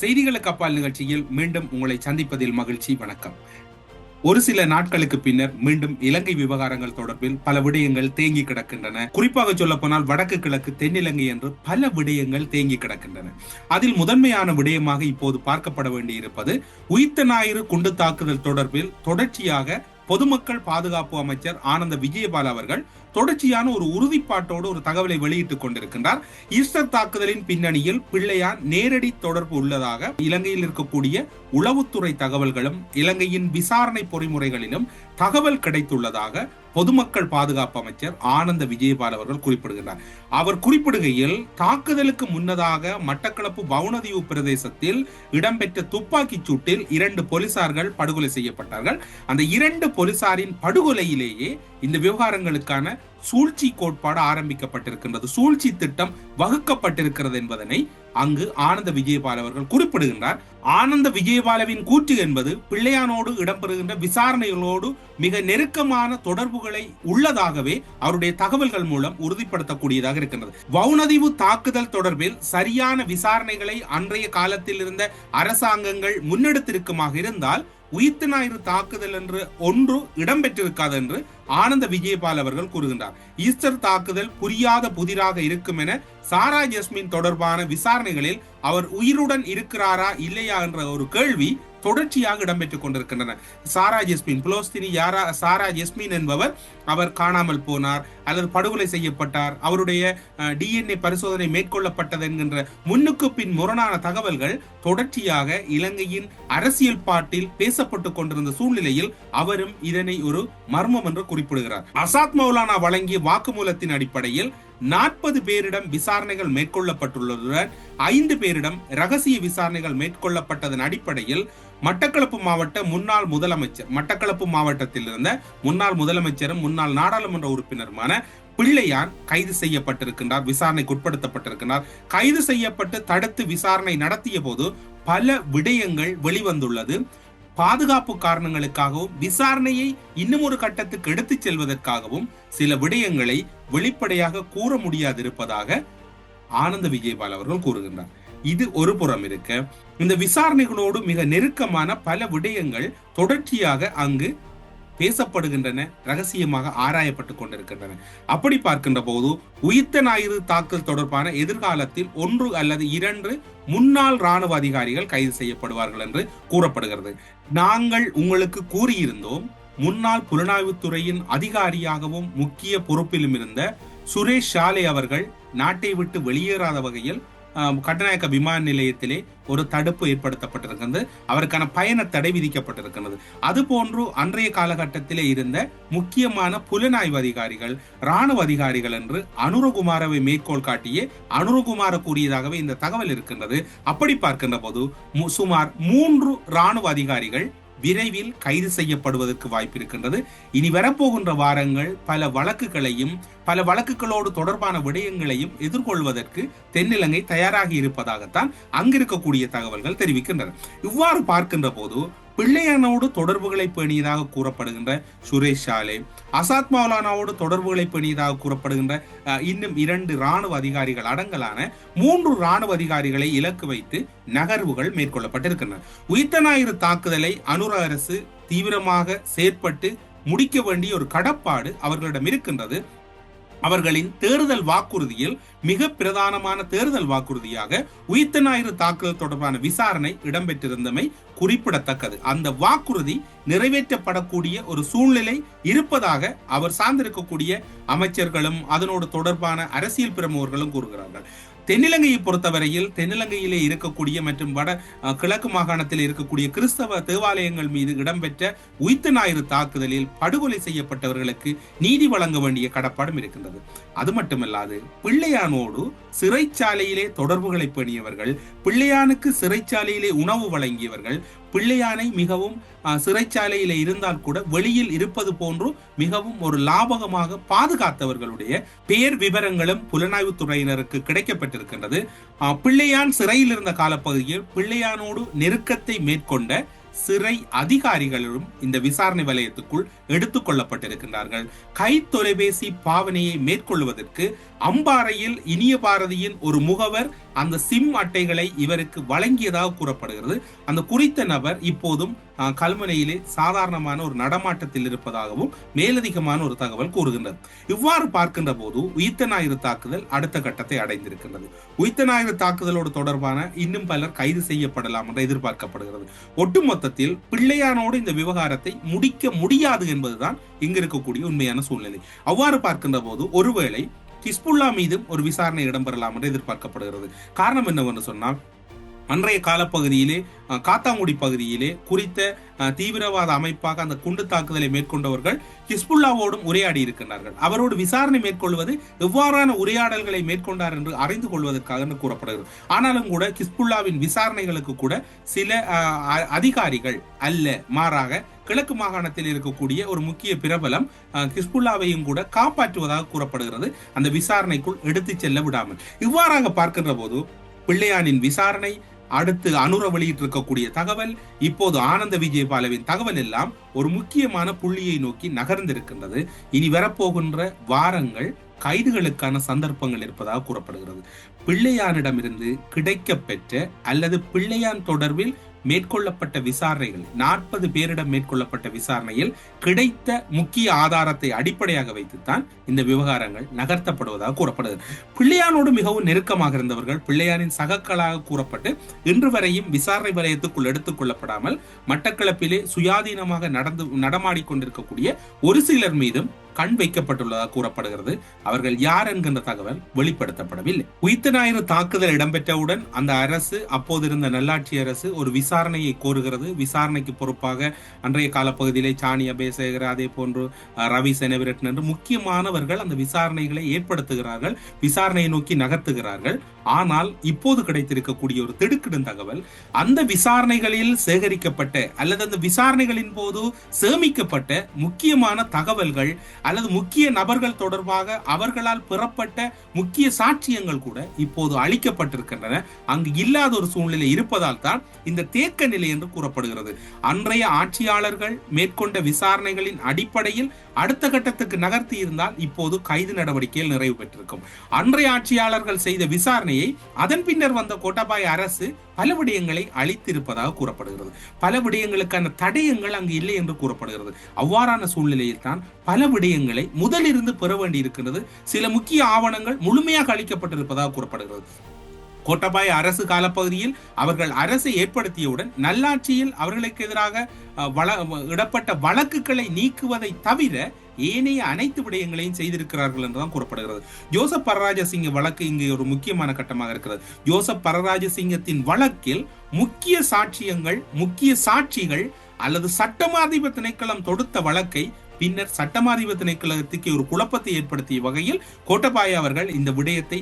செய்திகளுக்கு அப்பால் நிகழ்ச்சியில் மீண்டும் உங்களை சந்திப்பதில் மகிழ்ச்சி வணக்கம். ஒரு சில நாட்களுக்கு பின்னர் மீண்டும் இலங்கை விவகாரங்கள் தொடர்பில் பல விடயங்கள் தேங்கி கிடக்கின்றன. குறிப்பாக சொல்ல போனால் வடக்கு கிழக்கு தென்னிலங்கை என்று பல விடயங்கள் தேங்கி கிடக்கின்றன. அதில் முதன்மையான விடயமாக இப்போது பார்க்கப்பட வேண்டியிருப்பது உயிர்த்த ஞாயிறு குண்டு தாக்குதல் தொடர்பில் தொடர்ச்சியாக பொதுமக்கள் பாதுகாப்பு அமைச்சர் ஆனந்த விஜயபால் அவர்கள் தொடர்ச்சியான ஒரு உறுதிப்பாட்டோடு ஒரு தகவலை வெளியிட்டுக் கொண்டிருக்கின்றார். ஈஸ்டர் தாக்குதலின் பின்னணியில் பிள்ளையார் நேரடி தொடர்பு உள்ளதாக இலங்கையில் இருக்கக்கூடிய உளவுத்துறை தகவல்களும் இலங்கையின் விசாரணை பொறிமுறைகளிலும் தகவல் கிடைத்துள்ளதாக பொதுமக்கள் பாதுகாப்பு அமைச்சர் ஆனந்த விஜயபால் அவர்கள் குறிப்பிடுகிறார். அவர் குறிப்பிடுகையில் தாக்குதலுக்கு முன்னதாக மட்டக்களப்பு வவுனதீவு பிரதேசத்தில் இடம்பெற்ற துப்பாக்கிச் சூட்டில் இரண்டு போலீசார்கள் படுகொலை செய்யப்பட்டார்கள். அந்த இரண்டு போலீசாரின் படுகொலையிலேயே இந்த விவகாரங்களுக்கான சூழ்ச்சி கோட்பாடு ஆரம்பிக்கப்பட்டிருக்கின்றது. சூழ்ச்சி திட்டம் வகுக்கப்பட்டிருக்கிறது என்பதனை அங்கு ஆனந்த விஜயபால் அவர்கள் குறிப்பிடுகின்றார். ஆனந்த விஜயபாலவின் கூற்று என்பது பிள்ளையானோடு இடம்பெறுகின்ற விசாரணைகளோடு மிக நெருக்கமான தொடர்புகளை உள்ளதாகவே அவருடைய தகவல்கள் மூலம் உறுதிப்படுத்தக்கூடியதாக இருக்கின்றது. வவுனதிவு தாக்குதல் தொடர்பில் சரியான விசாரணைகளை அன்றைய காலத்தில் இருந்த அரசாங்கங்கள் முன்னெடுத்திருக்குமாக இருந்தால் உயிர்த்த ஞாயிறு தாக்குதல் என்று ஒன்று இடம்பெற்றிருக்காது என்று ஆனந்த விஜயபால் அவர்கள் கூறுகின்றார். ஈஸ்டர் தாக்குதல் புரியாத புதிராக இருக்கும் என சாரா ஜஸ்மின் தொடர்பான விசாரணைகளில் அவர் உயிருடன் இருக்கிறாரா இல்லையா என்ற ஒரு கேள்வி தொடர்ச்சியாக இடம்பெற்றுக் கொண்டிருக்கின்றன. சாரா ஜெஸ்மின் புலோஸ்தினி யாரா சாரா ஜெஸ்மின் என்பவர் அவர் காணாமல் போனார் அல்லது படுகொலை செய்யப்பட்டார். அவருடைய டிஎன்ஏ பரிசோதனை மேற்கொள்ளப்பட்டது என்கின்ற முன்னுக்கு பின் முரணான தகவல்கள் தொடர்ச்சியாக இலங்கையின் அரசியல் பாட்டில் பேசப்பட்டு கொண்டிருந்த சூழ்நிலையில் அவரும் இதனை ஒரு மர்மம் என்று குறிப்பிடுகிறார். அசாத் மௌலானா வழங்கிய வாக்குமூலத்தின் அடிப்படையில் நாற்பது பேரிடம் விசாரணைகள் மேற்கொள்ளப்பட்டுள்ளதுடன் ஐந்து பேரிடம் ரகசிய விசாரணைகள் மேற்கொள்ளப்பட்டதன் அடிப்படையில் மட்டக்களப்பு மாவட்ட முன்னாள் முதலமைச்சர் மட்டக்களப்பு மாவட்டத்தில் இருந்த முன்னாள் முதலமைச்சரும் முன்னாள் நாடாளுமன்ற உறுப்பினருமான பிள்ளையான் கைது செய்யப்பட்டிருக்கின்றார் விசாரணைக்கு உட்படுத்தப்பட்டிருக்கிறார் கைது செய்யப்பட்டு தடுத்து விசாரணை நடத்திய போது பல விடயங்கள் வெளிவந்துள்ளது. பாதுகாப்பு காரணங்களுக்காகவும் விசாரணையை இன்னும் ஒரு கட்டத்துக்கு எடுத்துச் செல்வதற்காகவும் சில விடயங்களை வெளிப்படையாக கூற முடியாதிருப்பதாக ஆனந்த விஜயபால் அவர்கள் கூறுகின்றார். இது ஒரு புறம் இருக்க. இந்த விசாரணைகளோடு மிக நெருக்கமான பல விடயங்கள் தொடர்ச்சியாக அங்கு பேசப்படுகின்றன ரகசியமாக ஆராயப்பட்டு கொண்டிருக்கின்றன. அப்படி பார்க்கின்ற போது உயிர்த்த ஞாயிறு தாக்கல் தொடர்பான எதிர்காலத்தில் ஒன்று அல்லது இரண்டு முன்னாள் ராணுவ அதிகாரிகள் கைது செய்யப்படுவார்கள் என்று கூறப்படுகிறது. நாங்கள் உங்களுக்கு கூறியிருந்தோம் முன்னாள் புலனாய்வுத்துறையின் அதிகாரியாகவும் முக்கிய பொறுப்பிலும் இருந்த சுரேஷ் ஷாலே அவர்கள் நாட்டை விட்டு வெளியேறாத வகையில் கட்டநாயக்க விமான நிலையத்திலே ஒரு தடுப்பு ஏற்படுத்தப்பட்டிருக்கிறது. அவருக்கான பயண தடை விதிக்கப்பட்டிருக்கிறது. அது போன்று அன்றைய காலகட்டத்திலே இருந்த முக்கியமான புலனாய்வு அதிகாரிகள் ராணுவ அதிகாரிகள் என்று அனுரகுமாரவை மேற்கோள் காட்டியே அனுரகுமார கூறியதாகவே இந்த தகவல் இருக்கின்றது. அப்படி பார்க்கின்ற போது சுமார் மூன்று ராணுவ அதிகாரிகள் விரைவில் கைது செய்யப்படுவதற்கு வாய்ப்பு இருக்கின்றது இனி வரப்போகின்ற வாரங்கள் பல வழக்குகளையும் பல வழக்குகளோடு தொடர்பான விடயங்களையும் எதிர்கொள்வதற்கு தென்னிலங்கை தயாராகி இருப்பதாகத்தான் அங்கிருக்கக்கூடிய தகவல்கள் தெரிவிக்கின்றன. இவ்வாறு பார்க்கின்ற போது பிள்ளையானோடு தொடர்புகளை பேணியதாக கூறப்படுகின்ற சுரேஷ் ஷாலே அசாத் மௌலானாவோடு தொடர்புகளை பேணியதாக கூறப்படுகின்ற இன்னும் இரண்டு ராணுவ அதிகாரிகள் அடங்கலான மூன்று ராணுவ அதிகாரிகளை இலக்கு வைத்து நகர்வுகள் மேற்கொள்ளப்பட்டிருக்கின்றன. உயிர்த்த ஞாயிறு தாக்குதலை அனுர அரசு தீவிரமாக செயற்பட்டு முடிக்க வேண்டிய ஒரு கடப்பாடு அவர்களிடம் இருக்கின்றது. அவர்களின் தேர்தல் வாக்குறுதியில் மிக பிரதானமான தேர்தல் வாக்குறுதியாக உயிர்த்த ஞாயிறு தாக்குதல் தொடர்பான விசாரணை இடம்பெற்றிருந்தமை குறிப்பிடத்தக்கது. அந்த வாக்குறுதி நிறைவேற்றப்படக்கூடிய ஒரு சூழ்நிலை இருப்பதாக அவர் சார்ந்திருக்கக்கூடிய அமைச்சர்களும் அதனோடு தொடர்பான அரசியல் பிரமுகர்களும் கூறுகிறார்கள். தென்னிலங்கையை பொறுத்தவரையில் தென்னிலங்கையிலே இருக்கக்கூடிய மற்றும் வட கிழக்கு மாகாணத்தில் இருக்கக்கூடிய கிறிஸ்தவ தேவாலயங்கள் மீது இடம்பெற்ற உயிர்த்த ஞாயிறு தாக்குதலில் படுகொலை செய்யப்பட்டவர்களுக்கு நீதி வழங்க வேண்டிய கடப்பாடும் இருக்கின்றது. அது மட்டுமல்லாது பிள்ளையானோடு சிறைச்சாலையிலே தொடர்புகளை பேணியவர்கள் பிள்ளையானுக்கு சிறைச்சாலையிலே உணவு வழங்கியவர்கள் பிள்ளையானை மிகவும் சிறைச்சாலையில இருந்தால் கூட வெளியில் இருப்பது போன்று மிகவும் ஒரு லாபகமாக பாதுகாத்தவர்களுடைய பேர் விவரங்களும் புலனாய்வு துறையினருக்கு கிடைக்கப்பட்டிருக்கின்றது. பிள்ளையான் சிறையில் இருந்த காலப்பகுதியில் பிள்ளையானோடு நெருக்கத்தை மேற்கொண்ட சிறை அதிகாரிகளும் இந்த விசாரணை வலயத்துக்குள் எடுத்துக் கொள்ளப்பட்டிருக்கின்றார்கள். கை தொலைபேசி பாவனையை மேற்கொள்வதற்கு அம்பாறையில் இனிய பாரதியின் ஒரு முகவர் அந்த சிம் அட்டைகளை இவருக்கு வழங்கியதாக கூறப்படுகிறது. அந்த குறித்த நபர் இப்போதும் கல்முனையிலே சாதாரணமான ஒரு நடமாட்டத்தில் இருப்பதாகவும் மேலதிகமான ஒரு தகவல் கூறுகின்றது. இவ்வாறு பார்க்கின்ற போது உயிர்த்த ஞாயிறு தாக்குதல் அடுத்த கட்டத்தை அடைந்திருக்கின்றது. உயிர்த்த ஞாயிறு தாக்குதலோடு தொடர்பான இன்னும் பலர் கைது செய்யப்படலாம் என்று எதிர்பார்க்கப்படுகிறது. ஒட்டுமொத்தத்தில் பிள்ளையானோடு இந்த விவகாரத்தை முடிக்க முடியாது என்பதுதான் இங்கு இருக்கக்கூடிய உண்மையான சூழ்நிலை. அவ்வாறு பார்க்கின்ற போது ஒருவேளை ஹிஸ்புல்லா மீதும் ஒரு விசாரணை இடம்பெறலாம் என்று எதிர்பார்க்கப்படுகிறது. காரணம் என்னவென்று சொன்னால் அன்றைய காலப்பகுதியிலே காத்தாங்குடி பகுதியிலே குறித்த தீவிரவாத அமைப்பாக அந்த குண்டு தாக்குதலை மேற்கொண்டவர்கள் ஹிஸ்புல்லாவோடும் உரையாடி இருக்கின்றார்கள். அவரோடு விசாரணை மேற்கொள்வது எவ்வாறான உரையாடல்களை மேற்கொண்டார் என்று அறிந்து கொள்வதற்காக என்று கூறப்படுகிறது. ஆனாலும் கூட ஹிஸ்புல்லாவின் விசாரணைகளுக்கு கூட சில அ- அதிகாரிகள் அல்ல மாறாக கிழக்கு மாகாணத்தில் இருக்கக்கூடிய ஒரு முக்கிய பிரபலம் ஹிஸ்புல்லாவையும் கூட காப்பாற்றுவதாக கூறப்படுகிறது. அந்த விசாரணைக்குள் எடுத்துச் செல்ல விடாமல். இவ்வாறாக பார்க்கின்ற போது பிள்ளையானின் விசாரணை அடுத்து அனுர வெளியிட்டிருக்கக்கூடிய தகவல் இப்போது ஆனந்த விஜயபாலவின் தகவல் எல்லாம் ஒரு முக்கியமான புள்ளியை நோக்கி நகர்ந்திருக்கின்றது. இனி வரப்போகின்ற வாரங்கள் கைதுகளுக்கான சந்தர்ப்பங்கள் இருப்பதாக கூறப்படுகிறது. பிள்ளையானிடமிருந்து கிடைக்கப்பெற்ற அல்லது பிள்ளையான் தொடர்பில் மேற்கொள்ளப்பட்ட விசாரணைகள் நாற்பது பேரிடம் மேற்கொள்ளப்பட்ட விசாரணையில் கிடைத்த முக்கிய ஆதாரத்தை அடிப்படையாக வைத்துத்தான் இந்த விவகாரங்கள் நகர்த்தப்படுவதாக கூறப்படுகிறது. பிள்ளையானோடு மிகவும் நெருக்கமாக இருந்தவர்கள் பிள்ளையாரின் சகக்களாக கூறப்பட்டு இன்று வரையும் விசாரணை வலயத்துக்குள் எடுத்துக் கொள்ளப்படாமல் மட்டக்களப்பிலே சுயாதீனமாக நடந்து நடமாடிக்கொண்டிருக்கக்கூடிய ஒரு சிலர் மீதும் கண் வைக்கப்பட்டுள்ளதாக கூறப்படுகிறது. அவர்கள் யார் என்கின்ற தகவல் வெளிப்படுத்தப்படவில்லை. உயிர்த்த ஞாயிறு தாக்குதல் இடம்பெற்றவுடன் அந்த அரசு அப்போதிருந்த நல்லாட்சி அரசு ஒரு விசாரணையை கோருகிறது. விசாரணைக்கு பொறுப்பாக அன்றைய காலப்பகுதியிலே சாணி அபேசேகர் அதே போன்று ரவி செனவிரட்டன் என்று முக்கியமானவர்கள் அந்த விசாரணைகளை ஏற்படுத்துகிறார்கள் விசாரணையை நோக்கி நகர்த்துகிறார்கள். ஆனால் இப்போது கிடைத்திருக்கக்கூடிய ஒரு திடுக்கிடும் தகவல் அந்த விசாரணைகளில் சேகரிக்கப்பட்ட அல்லது அந்த விசாரணைகளின் போது சேமிக்கப்பட்ட முக்கியமான தகவல்கள் அல்லது முக்கிய நபர்கள் தொடர்பாக அவர்களால் பெறப்பட்ட முக்கிய சாட்சியங்கள் கூட இப்போது அளிக்கப்பட்டிருக்கின்றன. அங்கு இல்லாத ஒரு சூழ்நிலை இருப்பதால் தான் இந்த தேக்க நிலை என்று கூறப்படுகிறது. அன்றைய ஆட்சியாளர்கள் மேற்கொண்ட விசாரணைகளின் அடிப்படையில் அடுத்த கட்டத்துக்கு நகர்த்தி இருந்தால் இப்போது கைது நடவடிக்கைகள் நிறைவு பெற்றிருக்கும். அன்றைய ஆட்சியாளர்கள் செய்த விசாரணையை அதன் பின்னர் வந்த கோட்டாபாய் அரசு பல விடயங்களை அழித்திருப்பதாக கூறப்படுகிறது. பல விடயங்களுக்கான தடயங்கள் அங்கு இல்லை என்று கூறப்படுகிறது. அவ்வாறான சூழ்நிலையில் தான் பல விடயங்களை முதலிருந்து பெற வேண்டியிருக்கிறது சில முக்கிய ஆவணங்கள் முழுமையாக அளிக்கப்பட்டிருப்பதாக கூறப்படுகிறது. கோட்டபாய அரசு காலப்பகுதியில் அவர்கள் அரசை ஏற்படுத்தியவுடன் நல்லாட்சியில் அவர்களுக்கு எதிராக வள இடப்பட்ட வழக்குகளை நீக்குவதை தவிர ஏனைய அனைத்து விடயங்களையும் செய்திருக்கிறார்கள் என்றுதான் கூறப்படுகிறது. ஜோசப் பரராஜசிங்க வழக்கு இங்கே ஒரு முக்கியமான கட்டமாக இருக்கிறது. ஜோசப் பரராஜசிங்கத்தின் வழக்கில் முக்கிய சாட்சியங்கள் முக்கிய சாட்சிகள் அல்லது சட்டமாதிப திணைக்களம் தொடுத்த வழக்கை பின்னர் சட்டமாதிப திணைக்களத்துக்கு ஒரு குழப்பத்தை ஏற்படுத்திய வகையில் கோட்டபாய அவர்கள் இந்த விடயத்தை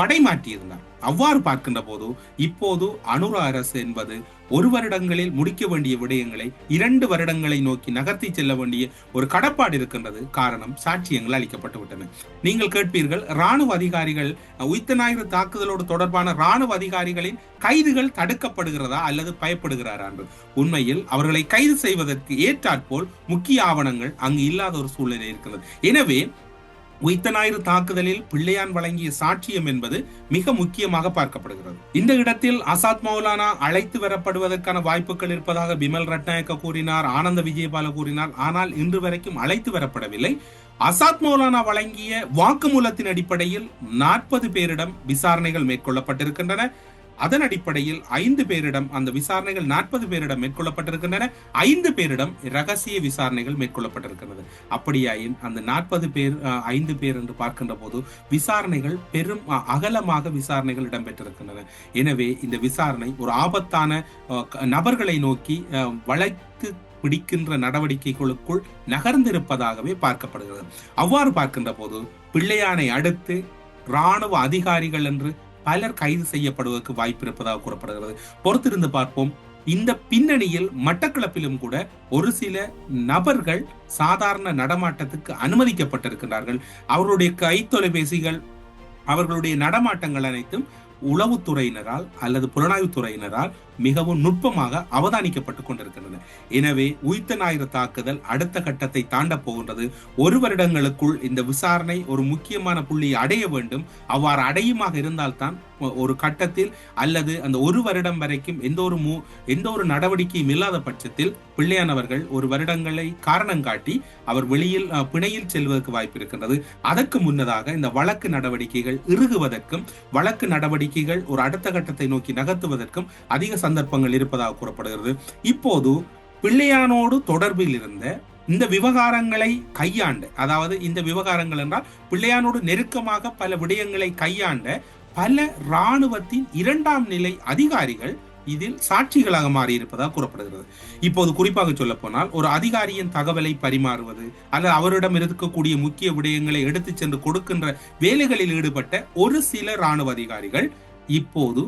மடைமாற்றியிருந்தார். அவ்வாறு பார்க்கின்ற போது இப்போது அனுர அரசு என்பது ஒரு வருடங்களில் முடிக்க வேண்டிய விடயங்களை இரண்டு வருடங்களை நோக்கி நகர்த்தி செல்ல வேண்டிய ஒரு கடப்பாடு இருக்கின்றது. காரணம் சாட்சியங்கள் அளிக்கப்பட்டு விட்டன. நீங்கள் கேட்பீர்கள் ராணுவ அதிகாரிகள் உயிர்த்த தாக்குதலோடு தொடர்பான ராணுவ அதிகாரிகளின் கைதுகள் தடுக்கப்படுகிறதா அல்லது பயப்படுகிறாரா என்று. உண்மையில் அவர்களை கைது செய்வதற்கு ஏற்றாற்போல் முக்கிய ஆவணங்கள் அங்கு இல்லாத ஒரு சூழ்நிலை இருக்கிறது எனவே உயிர்த்த ஞாயிறு தாக்குதலில் பிள்ளையான் வழங்கிய சாட்சியம் என்பது மிக முக்கியமாக பார்க்கப்படுகிறது. இந்த இடத்தில் அசாத் மௌலானா அழைத்து வரப்படுவதற்கான வாய்ப்புகள் இருப்பதாக பிமல் ரட்நாயக்க கூறினார் ஆனந்த விஜயபால கூறினார். ஆனால் இன்று வரைக்கும் அழைத்து வரப்படவில்லை. அசாத் மௌலானா வழங்கிய வாக்குமூலத்தின் அடிப்படையில் நாற்பது பேரிடம் விசாரணைகள் மேற்கொள்ளப்பட்டிருக்கின்றன. அதன் அடிப்படையில் ஐந்து பேரிடம் அந்த விசாரணைகள் நாற்பது பேரிடம் மேற்கொள்ளப்பட்டிருக்கின்றன. ஐந்து பேரிடம் ரகசிய விசாரணைகள் மேற்கொள்ளப்பட்டிருக்கிறது அப்படியாயின் அந்த நாற்பது பேர் ஐந்து பேர் என்று பார்க்கின்ற போது விசாரணைகள் பெரும் அகலமாக விசாரணைகள் இடம்பெற்றிருக்கின்றன. எனவே இந்த விசாரணை ஒரு ஆபத்தான நபர்களை நோக்கி அஹ், வளைத்து பிடிக்கின்ற நடவடிக்கைகளுக்குள் நகர்ந்திருப்பதாகவே பார்க்கப்படுகிறது. அவ்வாறு பார்க்கின்ற போது பிள்ளையானை அடுத்து ராணுவ அதிகாரிகள் என்று பலர் கைது செய்யப்படுவதற்கு வாய்ப்பு இருப்பதாக கூறப்படுகிறது. பொறுத்திருந்து பார்ப்போம். இந்த பின்னணியில் மட்டக்களப்பிலும் கூட ஒரு சில நபர்கள் சாதாரண நடமாட்டத்துக்கு அனுமதிக்கப்பட்டிருக்கிறார்கள் அவர்களுடைய கைத்தொலைபேசிகள் அவர்களுடைய நடமாட்டங்கள் அனைத்தும் உளவுத்துறையினரால் அல்லது புலனாய்வுத்துறையினரால் மிகவும் நுட்பமாக அவதானிக்கப்பட்டு கொண்டிருக்கின்றன. எனவே உயிர்த்த ஞாயிறு தாக்குதல் அடுத்த கட்டத்தை தாண்ட போகின்றது. ஒரு வருடங்களுக்குள் இந்த விசாரணை ஒரு முக்கியமான புள்ளியை அடைய வேண்டும். அவ்வாறு அடையுமாக இருந்தால்தான் ஒரு கட்டத்தில் அல்லது அந்த ஒரு வருடம் வரைக்கும் எந்த ஒரு மூ எந்த ஒரு நடவடிக்கையும் இல்லாத பட்சத்தில் பிள்ளையானவர்கள் ஒரு வருடங்களை காரணம் காட்டி அவர் வெளியில் பிணையில் செல்வதற்கு வாய்ப்பு இருக்கின்றது. அதற்கு முன்னதாக இந்த வழக்கு நடவடிக்கைகள் இறுகுவதற்கும் வழக்கு நடவடிக்கைகள் ஒரு அடுத்த கட்டத்தை நோக்கி நகர்த்துவதற்கும் அதிக சந்தர்ப்பங்கள் இருப்பதாக கூறப்படுகிறது. இப்போது பிள்ளையானோடு தொடர்பில் இருந்த இந்த விவகாரங்களை கையாண்ட அதாவது இந்த விவகாரங்கள் என்றால் பிள்ளையானோடு நெருக்கமாக பல விடயங்களை கையாண்ட பல இராணுவத்தின் இரண்டாம் நிலை அதிகாரிகள் இதில் சாட்சிகளாக மாறியிருப்பதாக கூறப்படுகிறது. இப்போது குறிப்பாக சொல்ல போனால் ஒரு அதிகாரியின் தகவலை பரிமாறுவது அல்லது அவரிடம் இருக்கக்கூடிய முக்கிய விடயங்களை எடுத்துச் சென்று கொடுக்கின்ற வேலைகளில் ஈடுபட்ட ஒரு சில இராணுவ அதிகாரிகள் இப்போது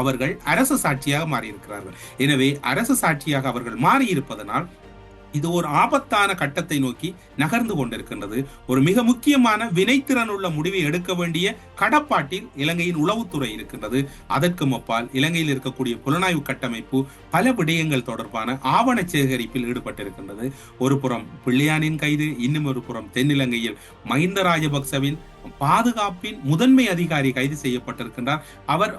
அவர்கள் அரசு சாட்சியாக மாறியிருக்கிறார்கள். எனவே அரசு சாட்சியாக அவர்கள் மாறியிருப்பதனால் இது ஒரு ஆபத்தான கட்டத்தை நோக்கி நகர்ந்து கொண்டிருக்கின்றது. ஒரு மிக முக்கியமான வினைத்திறன் உள்ள முடிவை எடுக்க வேண்டிய கடப்பாட்டில் இலங்கையின் உளவுத்துறை இருக்கின்றது. அதற்கு அப்பால் இலங்கையில் இருக்கக்கூடிய புலனாய்வு கட்டமைப்பு பல விடயங்கள் தொடர்பான ஆவண சேகரிப்பில் ஈடுபட்டிருக்கின்றது. ஒரு புறம் பிள்ளையானின் கைது இன்னும் ஒரு புறம் தென்னிலங்கையில் மஹிந்த ராஜபக்சவின் பாதுகாப்பின் முதன்மை அதிகாரி கைது செய்யப்பட்டிருக்கின்றார். அவர்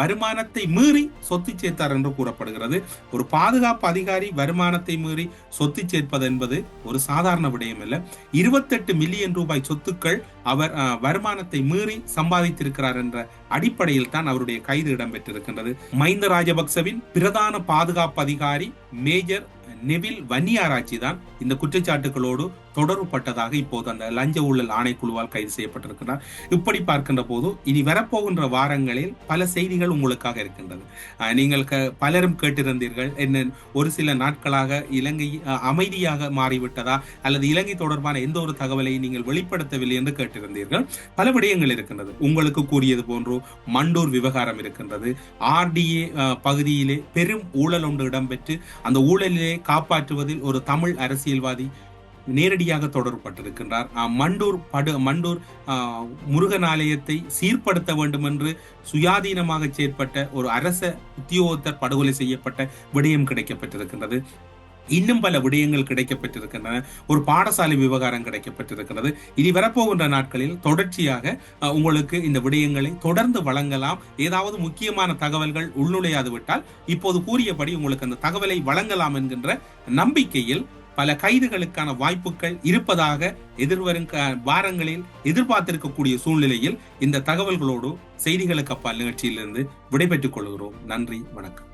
வருமானத்தை மீறி சொத்து சேர்த்தார் என்று கூறப்படுகிறது. ஒரு பாதுகாப்பு அதிகாரி வருமானத்தை மீறி சொத்து சேர்ப்பது என்பது ஒரு சாதாரண விடயம் அல்ல. இருபத்தெட்டு மில்லியன் ரூபாய் சொத்துக்கள் அவர் வருமானத்தை மீறி சம்பாதித்திருக்கிறார் என்ற அடிப்படையில் தான் அவருடைய கைது இடம்பெற்றிருக்கின்றது. மஹிந்த ராஜபக்சவின் பிரதான பாதுகாப்பு அதிகாரி மேஜர் நெவில் வன்னியாராய்ச்சி தான் இந்த குற்றச்சாட்டுகளோடு தொடர்புபட்டதாக இப்போது அந்த லஞ்ச ஊழல் ஆணைக்குழுவால் கைது செய்யப்பட்டிருக்கிறார். இப்படி பார்க்கின்ற போது இனி வரப்போகின்ற வாரங்களில் பல செய்திகள் உங்களுக்காக இருக்கின்றது. நீங்கள் க- பலரும் கேட்டிருந்தீர்கள். என்ன ஒரு சில நாட்களாக இலங்கை அமைதியாக மாறிவிட்டதா? அல்லது இலங்கை தொடர்பான எந்த ஒரு தகவலை நீங்கள் வெளிப்படுத்தவில்லை என்று கேட்டிருந்தீர்கள். பல விடயங்கள் இருக்கின்றது. உங்களுக்கு கூறியது போன்று மண்டூர் விவகாரம் இருக்கின்றது. ஆர்டிஏ பகுதியிலே பெரும் ஊழல் ஒன்று இடம்பெற்று அந்த ஊழலிலே காப்பாற்றுவதில் ஒரு தமிழ் அரசியல்வாதி நேரடியாக தொடர்பட்டிருக்கின்றார். மண்டூர் படு மண்டூர் முருகனாலயத்தை முருகன் ஆலயத்தை சீர்படுத்த வேண்டும் என்று சுயாதீனமாக செயற்பட்ட ஒரு அரச உத்தியோகத்தர் படுகொலை செய்யப்பட்ட விடயம் கிடைக்கப்பட்டிருக்கின்றது. இன்னும் பல விடயங்கள் கிடைக்கப்பட்டிருக்கின்றன. ஒரு பாடசாலை விவகாரம் கிடைக்கப்பட்டிருக்கிறது. இனி வரப்போகின்ற நாட்களில் தொடர்ச்சியாக உங்களுக்கு இந்த விடயங்களை தொடர்ந்து வழங்கலாம். ஏதாவது முக்கியமான தகவல்கள் உள்நுழையாது விட்டால் இப்போது கூறியபடி உங்களுக்கு அந்த தகவலை வழங்கலாம் என்கின்ற நம்பிக்கையில் பல கைதுகளுக்கான வாய்ப்புகள் இருப்பதாக எதிர்வரும் க- வாரங்களில் எதிர்பார்த்திருக்கக்கூடிய சூழ்நிலையில் இந்த தகவல்களோடு செய்திகளுக்கு அப்பால் நிகழ்ச்சியிலிருந்து விடைபெற்றுக் கொள்கிறோம். நன்றி வணக்கம்.